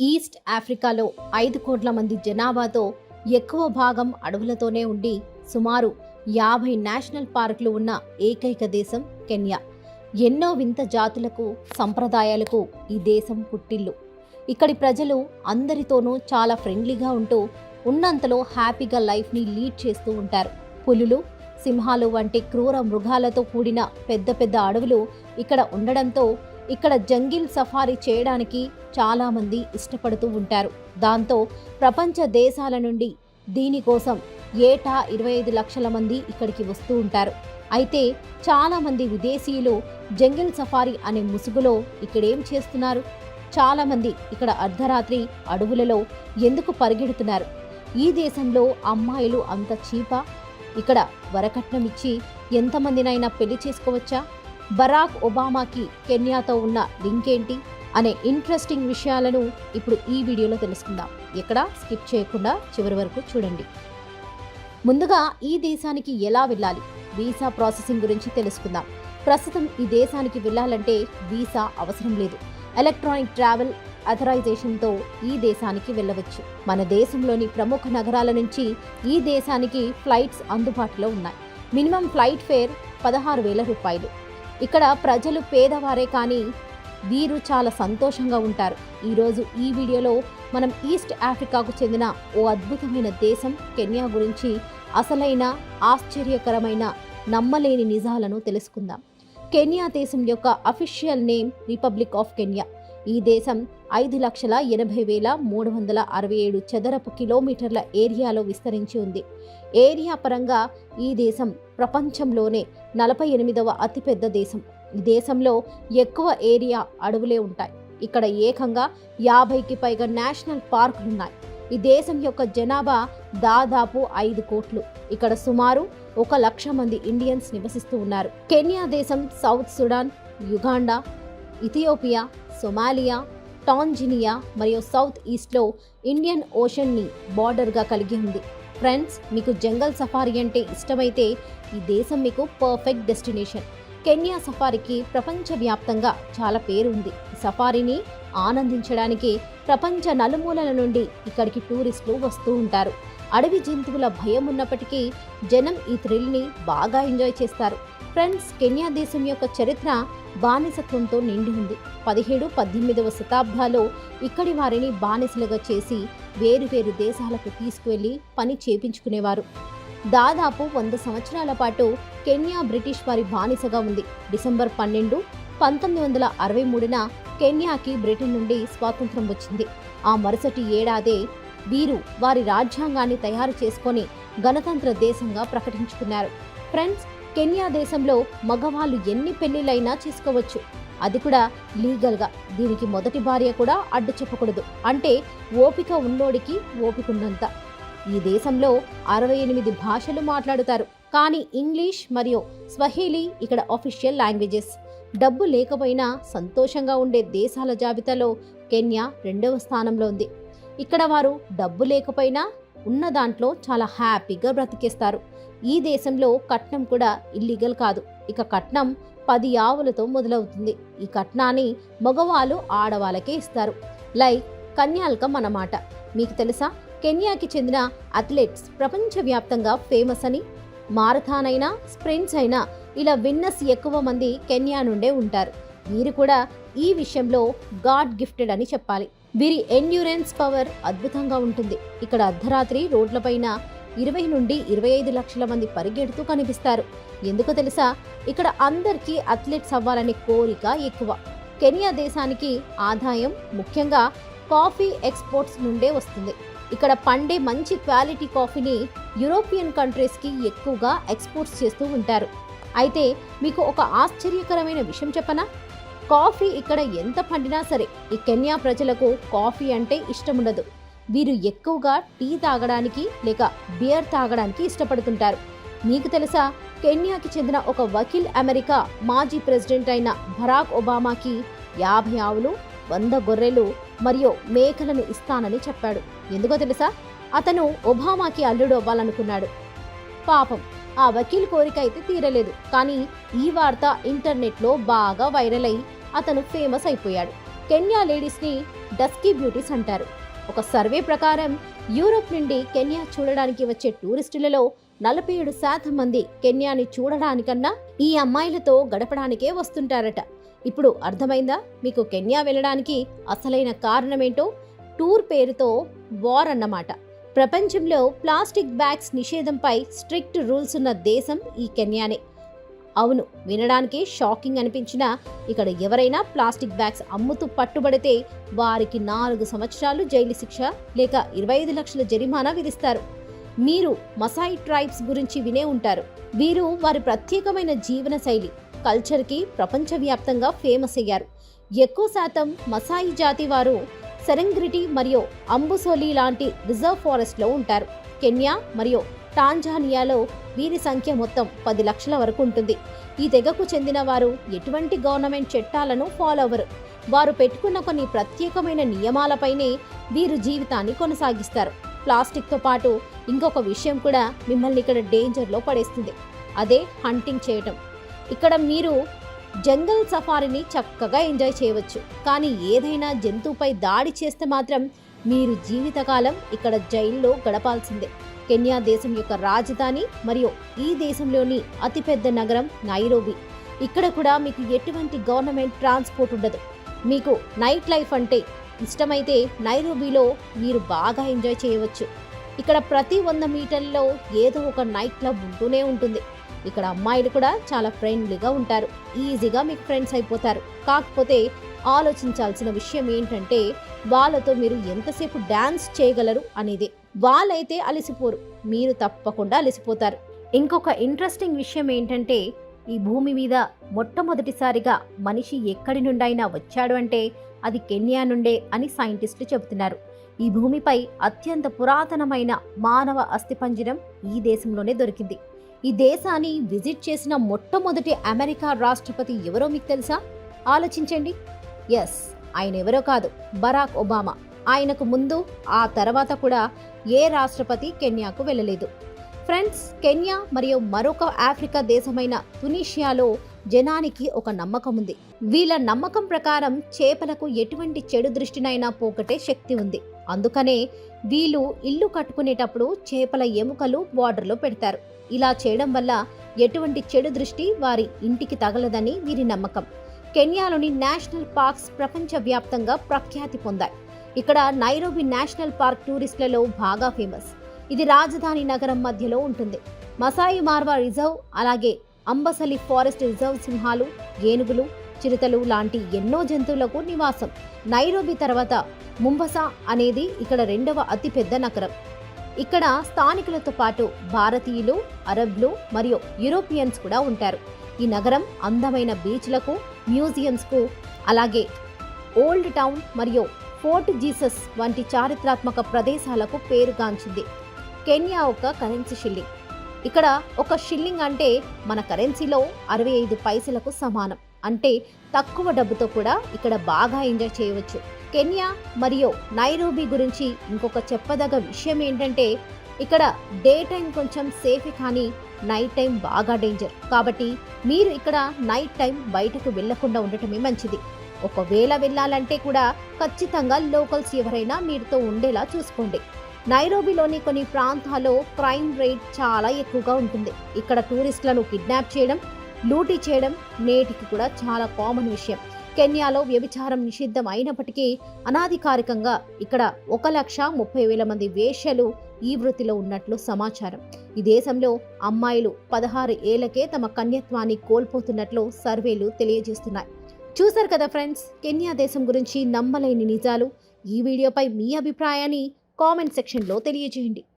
East ఆఫ్రికాలో ఐదు కోట్ల మంది జనాభాతో ఎక్కువ భాగం అడవులతోనే ఉండి సుమారు యాభై నేషనల్ పార్కులు ఉన్న ఏకైక దేశం కెన్యా. ఎన్నో వింత జాతులకు సంప్రదాయాలకు ఈ దేశం పుట్టిల్లు. ఇక్కడి ప్రజలు అందరితోనూ చాలా ఫ్రెండ్లీగా ఉంటూ ఉన్నంతలో హ్యాపీగా లైఫ్ని లీడ్ చేస్తూ ఉంటారు. పులులు సింహాలు వంటి క్రూర మృగాలతో కూడిన పెద్ద పెద్ద అడవులు ఇక్కడ ఉండడంతో ఇక్కడ జంగిల్ సఫారీ చేయడానికి చాలామంది ఇష్టపడుతూ ఉంటారు. దాంతో ప్రపంచ దేశాల నుండి దీనికోసం ఏటా ఇరవై ఐదు లక్షల మంది ఇక్కడికి వస్తూ ఉంటారు. అయితే చాలామంది విదేశీయులు జంగిల్ సఫారీ అనే ముసుగులో ఇక్కడేం చేస్తున్నారు? చాలామంది ఇక్కడ అర్ధరాత్రి అడవులలో ఎందుకు పరిగెడుతున్నారు? ఈ దేశంలో అమ్మాయిలు అంత చీపా? ఇక్కడ వరకట్నం ఇచ్చి ఎంతమందినైనా పెళ్ళి చేసుకోవచ్చా? బరాక్ ఒబామాకి కెన్యాతో ఉన్న లింక్ ఏంటి అనే ఇంట్రెస్టింగ్ విషయాలను ఇప్పుడు ఈ వీడియోలో తెలుసుకుందాం. ఎక్కడ? స్కిప్ చేయకుండా చివరి వరకు చూడండి. ముందుగా ఈ దేశానికి ఎలా వెళ్ళాలి? వీసా ప్రాసెసింగ్ గురించి తెలుసుకుందాం. ప్రస్తుతం ఈ దేశానికి వెళ్ళాలంటే వీసా అవసరం లేదు. ఎలక్ట్రానిక్ ట్రావెల్ అథరైజేషన్తో ఈ దేశానికి వెళ్ళవచ్చు. మన దేశంలోని ప్రముఖ నగరాల నుంచి ఈ దేశానికి ఫ్లైట్స్ అందుబాటులో ఉన్నాయి. మినిమం ఫ్లైట్ ఫేర్ పదహారు వేల రూపాయలు. ఇక్కడ ప్రజలు పేదవారే కానీ వీరు చాలా సంతోషంగా ఉంటారు. ఈరోజు ఈ వీడియోలో మనం ఈస్ట్ ఆఫ్రికాకు చెందిన ఓ అద్భుతమైన దేశం కెన్యా గురించి అసలైన ఆశ్చర్యకరమైన నమ్మలేని నిజాలను తెలుసుకుందాం. కెన్యా దేశం యొక్క official name republic of Kenya. ఈ దేశం ఐదు లక్షల ఎనభై వేల మూడు వందల అరవై ఏడు చదరపు కిలోమీటర్ల ఏరియాలో విస్తరించి ఉంది. ఏరియా పరంగా ఈ దేశం ప్రపంచంలోనే నలభై ఎనిమిదవ అతిపెద్ద దేశం. ఈ దేశంలో ఎక్కువ ఏరియా అడవులే ఉంటాయి. ఇక్కడ ఏకంగా యాభైకి పైగా నేషనల్ పార్కులున్నాయి ఈ దేశం యొక్క జనాభా దాదాపు ఐదు కోట్లు. ఇక్కడ సుమారు ఒక లక్ష మంది ఇండియన్స్ నివసిస్తూ ఉన్నారు. కెన్యా దేశం South Sudan Uganda Ethiopia Somalia Tanzania మరియు సౌత్ ఈస్ట్లో ఇండియన్ ఓషన్ని బార్డర్గా కలిగి ఉంది. ఫ్రెండ్స్ మీకు జంగల్ సఫారీ అంటే ఇష్టమైతే ఈ దేశం మీకు పర్ఫెక్ట్ డెస్టినేషన్. కెన్యా సఫారీకి ప్రపంచవ్యాప్తంగా చాలా పేరు ఉంది. ఈ సఫారీని ఆనందించడానికి ప్రపంచ నలుమూలల నుండి ఇక్కడికి టూరిస్టులు వస్తూ ఉంటారు. అడవి జంతువుల భయం ఉన్నప్పటికీ జనం ఈ థ్రిల్ని బాగా ఎంజాయ్ చేస్తారు. ఫ్రెండ్స్ కెన్యా దేశం యొక్క చరిత్ర బానిసత్వంతో నిండి ఉంది. పదిహేడు పద్దెనిమిదవ శతాబ్దాల్లో ఇక్కడి వారిని బానిసలుగా చేసి వేరు వేరు దేశాలకు తీసుకువెళ్ళి పని చేపించుకునేవారు. దాదాపు వంద సంవత్సరాల పాటు కెన్యా బ్రిటిష్ వారి బానిసగా ఉంది. డిసెంబర్ పన్నెండు పంతొమ్మిది వందల అరవై మూడున కెన్యాకి బ్రిటన్ నుండి స్వాతంత్రం వచ్చింది. ఆ మరుసటి ఏడాదే వీరు వారి రాజ్యాంగాన్ని తయారు చేసుకొని గణతంత్ర దేశంగా ప్రకటించుకున్నారు. ఫ్రెండ్స్ కెన్యా దేశంలో మగవాళ్ళు ఎన్ని పెళ్ళిళ్ళైనా చేసుకోవచ్చు. అది కూడా లీగల్గా. దీనికి మొదటి భార్య కూడా అడ్డు చెప్పకూడదు. అంటే ఓపిక ఉన్నోడికి ఓపికన్నంత ఈ దేశంలో అరవై ఎనిమిది భాషలు మాట్లాడుతారు. కానీ ఇంగ్లీష్ మరియు స్వహీలీ ఇక్కడ అఫీషియల్ లాంగ్వేజెస్. డబ్బు లేకపోయినా సంతోషంగా ఉండే దేశాల జాబితాలో కెన్యా రెండవ స్థానంలో ఉంది. ఇక్కడ వారు డబ్బు లేకపోయినా ఉన్న దాంట్లో చాలా హ్యాపీగా బ్రతికేస్తారు. ఈ దేశంలో కట్నం కూడా ఇల్లీగల్ కాదు. ఇక కట్నం పది ఆవులతో మొదలవుతుంది. ఈ కట్నాన్ని మగవాళ్ళు ఆడవాళ్ళకే ఇస్తారు. లైక్ కన్యాల్కం అన్నమాట. మీకు తెలుసా? కెన్యాకి చెందిన అథ్లెట్స్ ప్రపంచవ్యాప్తంగా ఫేమస్ అని. మారథాన్ అయినా స్ప్రింట్స్ అయినా ఇలా విన్నర్స్ ఎక్కువ మంది కెన్యా నుండే ఉంటారు. వీరు కూడా ఈ విషయంలో గాడ్ గిఫ్టెడ్ అని చెప్పాలి. వీరి ఎండ్యూరెన్స్ పవర్ అద్భుతంగా ఉంటుంది. ఇక్కడ అర్ధరాత్రి రోడ్లపైన ఇరవై నుండి ఇరవై ఐదు లక్షల మంది పరిగెడుతూ కనిపిస్తారు. ఎందుకో తెలుసా? ఇక్కడ అందరికీ అథ్లెట్స్ అవ్వాలనే కోరిక ఎక్కువ. కెనియా దేశానికి ఆదాయం ముఖ్యంగా కాఫీ ఎక్స్పోర్ట్స్ నుండే వస్తుంది. ఇక్కడ పండే మంచి క్వాలిటీ కాఫీని యూరోపియన్ కంట్రీస్కి ఎక్కువగా ఎక్స్పోర్ట్స్ చేస్తూ ఉంటారు. అయితే మీకు ఒక ఆశ్చర్యకరమైన విషయం చెప్పనా? కాఫీ ఇక్కడ ఎంత పండినా సరే ఈ కెన్యా ప్రజలకు కాఫీ అంటే ఇష్టం ఉండదు వీరు ఎక్కువగా టీ తాగడానికి లేక బియర్ తాగడానికి ఇష్టపడుతుంటారు. మీకు తెలుసా కెన్యాకి చెందిన ఒక వకీల్ అమెరికా మాజీ ప్రెసిడెంట్ అయిన బరాక్ ఒబామాకి యాభై ఆవులు వంద గొర్రెలు మరియు మేకలను ఇస్తానని చెప్పాడు. ఎందుకో తెలుసా అతను ఒబామాకి అల్లుడు అవ్వాలనుకున్నాడు. పాపం ఆ వకీల్ కోరిక అయితే తీరలేదు. కానీ ఈ వార్త ఇంటర్నెట్లో బాగా వైరల్ అయి అతను ఫేమస్ అయిపోయాడు. కెన్యా లేడీస్ని డస్కీ బ్యూటీస్ అంటారు. ఒక సర్వే ప్రకారం యూరోప్ నుండి కెన్యా చూడడానికి వచ్చే టూరిస్టులలో నలభై ఏడు శాతం మంది కెన్యాని చూడడానికన్నా ఈ అమ్మాయిలతో గడపడానికే వస్తుంటారట. ఇప్పుడు అర్థమైందా? మీకు కెన్యా వెళ్ళడానికి అసలైన కారణమేంటో? టూర్ పేరుతో వార్ అన్నమాట. ప్రపంచంలో ప్లాస్టిక్ బ్యాగ్స్ నిషేధంపై స్ట్రిక్ట్ రూల్స్ ఉన్న దేశం ఈ కెన్యానే. అవును వినడానికి షాకింగ్ అనిపించినా ఇక్కడ ఎవరైనా ప్లాస్టిక్ బ్యాగ్స్ అమ్ముతూ పట్టుబడితే వారికి నాలుగు సంవత్సరాలు జైలు శిక్ష లేక ఇరవై ఐదు లక్షల జరిమానా విధిస్తారు. మీరు మసాయి ట్రైబ్స్ గురించి వినే ఉంటారు. వీరు వారి ప్రత్యేకమైన జీవన శైలి కల్చర్కి ప్రపంచవ్యాప్తంగా ఫేమస్ అయ్యారు. ఎక్కువ శాతం మసాయి జాతి వారు సెరెంగ్రిటీ మరియు అంబుసోలి లాంటి రిజర్వ్ ఫారెస్ట్లో ఉంటారు. కెన్యా మరియు టాంజానియాలో వీరి సంఖ్య మొత్తం పది లక్షల వరకు ఉంటుంది. ఈ తెగకు చెందిన వారు ఎటువంటి గవర్నమెంట్ చట్టాలను ఫాలో అవ్వరు. వారు పెట్టుకున్న కొన్ని ప్రత్యేకమైన నియమాలపైనే వీరు జీవితాన్ని కొనసాగిస్తారు. ప్లాస్టిక్తో పాటు ఇంకొక విషయం కూడా మిమ్మల్ని ఇక్కడ డేంజర్లో పడేస్తుంది. అదే హంటింగ్ చేయటం. ఇక్కడ మీరు జంగల్ సఫారీని చక్కగా ఎంజాయ్ చేయవచ్చు. కానీ ఏదైనా జంతువుపై దాడి చేస్తే మాత్రం మీరు జీవితకాలం ఇక్కడ జైల్లో గడపాల్సిందే. కెన్యా దేశం యొక్క రాజధాని మరియు ఈ దేశంలోని అతిపెద్ద నగరం నైరోబి. ఇక్కడ కూడా మీకు ఎటువంటి గవర్నమెంట్ ట్రాన్స్పోర్ట్ ఉండదు. మీకు నైట్ లైఫ్ అంటే ఇష్టమైతే నైరోబీలో మీరు బాగా ఎంజాయ్ చేయవచ్చు. ఇక్కడ ప్రతి వంద మీటర్లలో ఏదో ఒక నైట్ క్లబ్ ఉంటూనే ఉంటుంది. ఇక్కడ అమ్మాయిలు కూడా చాలా ఫ్రెండ్లీగా ఉంటారు. ఈజీగా మీకు ఫ్రెండ్స్ అయిపోతారు. కాకపోతే ఆలోచించాల్సిన విషయం ఏంటంటే వాళ్ళతో మీరు ఎంతసేపు డ్యాన్స్ చేయగలరు అనేది. వాళ్ళైతే అలసిపోరు. మీరు తప్పకుండా అలసిపోతారు. ఇంకొక ఇంట్రెస్టింగ్ విషయం ఏంటంటే ఈ భూమి మీద మొట్టమొదటిసారిగా మనిషి ఎక్కడి నుండైనా వచ్చాడు అంటే అది కెన్యా నుండే అని సైంటిస్టులు చెబుతున్నారు. ఈ భూమిపై అత్యంత పురాతనమైన మానవ అస్థిపంజరం ఈ దేశంలోనే దొరికింది. ఈ దేశాన్ని విజిట్ చేసిన మొట్టమొదటి అమెరికా రాష్ట్రపతి ఎవరో మీకు తెలుసా? ఆలోచించండి. ఎస్ ఆయన ఎవరో కాదు బరాక్ ఒబామా. ఆయనకు ముందు ఆ తర్వాత కూడా ఏ రాష్ట్రపతి కెన్యాకు వెళ్ళలేదు. ఫ్రెండ్స్ కెన్యా మరియు మరొక ఆఫ్రికా దేశమైన తునీషియాలో జనానికి ఒక నమ్మకం ఉంది. వీళ్ళ నమ్మకం ప్రకారం చేపలకు ఎటువంటి చెడు దృష్టినైనా పోగొట్టే శక్తి ఉంది. అందుకనే వీళ్ళు ఇల్లు కట్టుకునేటప్పుడు చేపల ఎముకలు బార్డర్లో పెడతారు. ఇలా చేయడం వల్ల ఎటువంటి చెడు దృష్టి వారి ఇంటికి తగలదని వీరి నమ్మకం. కెన్యాలోని నేషనల్ పార్క్స్ ప్రపంచవ్యాప్తంగా ప్రఖ్యాతి పొందాయి. ఇక్కడ నైరోబి నేషనల్ పార్క్ టూరిస్టులలో బాగా ఫేమస్. ఇది రాజధాని నగరం మధ్యలో ఉంటుంది. మసాయి మార్వా రిజర్వ్ అలాగే అంబసలి ఫారెస్ట్ రిజర్వ్ సింహాలు ఏనుగులు చిరుతలు లాంటి ఎన్నో జంతువులకు నివాసం. నైరోబి తర్వాత ముంబసా అనేది ఇక్కడ రెండవ అతిపెద్ద నగరం. ఇక్కడ స్థానికులతో పాటు భారతీయులు అరబ్లు మరియు యూరోపియన్స్ కూడా ఉంటారు. ఈ నగరం అందమైన బీచ్లకు మ్యూజియంస్కు అలాగే ఓల్డ్ టౌన్ మరియు ఫోర్ట్ జీసస్ వంటి చారిత్రాత్మక ప్రదేశాలకు పేరుగాంచింది. కెన్యా ఒక కరెన్సీ షిల్లింగ్. ఇక్కడ ఒక షిల్లింగ్ అంటే మన కరెన్సీలో అరవై ఐదు పైసలకు సమానం. అంటే తక్కువ డబ్బుతో కూడా ఇక్కడ బాగా ఎంజాయ్ చేయవచ్చు. కెన్యా మరియు నైరోబీ గురించి ఇంకొక చెప్పదగ విషయం ఏంటంటే ఇక్కడ డే టైం కొంచెం సేఫ్ కానీ నైట్ టైం బాగా డేంజర్ కాబట్టి మీరు ఇక్కడ నైట్ టైం బయటకు వెళ్ళకుండా ఉండటమే మంచిది. ఒకవేళ వెళ్ళాలంటే కూడా ఖచ్చితంగా లోకల్స్ ఎవరైనా మీరుతో ఉండేలా చూసుకోండి. నైరోబిలోని కొన్ని ప్రాంతాల్లో క్రైమ్ రేట్ చాలా ఎక్కువగా ఉంటుంది. ఇక్కడ టూరిస్టులను కిడ్నాప్ చేయడం లూటీ చేయడం నేటికి కూడా చాలా కామన్ విషయం. కెన్యాలో వ్యభిచారం నిషిద్ధం అయినప్పటికీ అనాధికారికంగా ఇక్కడ ఒక లక్ష ముప్పై వేల మంది వేశ్యలు ఈ వృత్తిలో ఉన్నట్లు సమాచారం. ఈ దేశంలో అమ్మాయిలు పదహారు ఏళ్ళకే తమ కన్యత్వాన్ని కోల్పోతున్నట్లు సర్వేలు తెలియజేస్తున్నాయి. చూశారు కదా ఫ్రెండ్స్ కెన్యా దేశం గురించి నమ్మలేని నిజాలు. ఈ వీడియోపై మీ అభిప్రాయాన్ని కామెంట్ సెక్షన్లో తెలియజేయండి.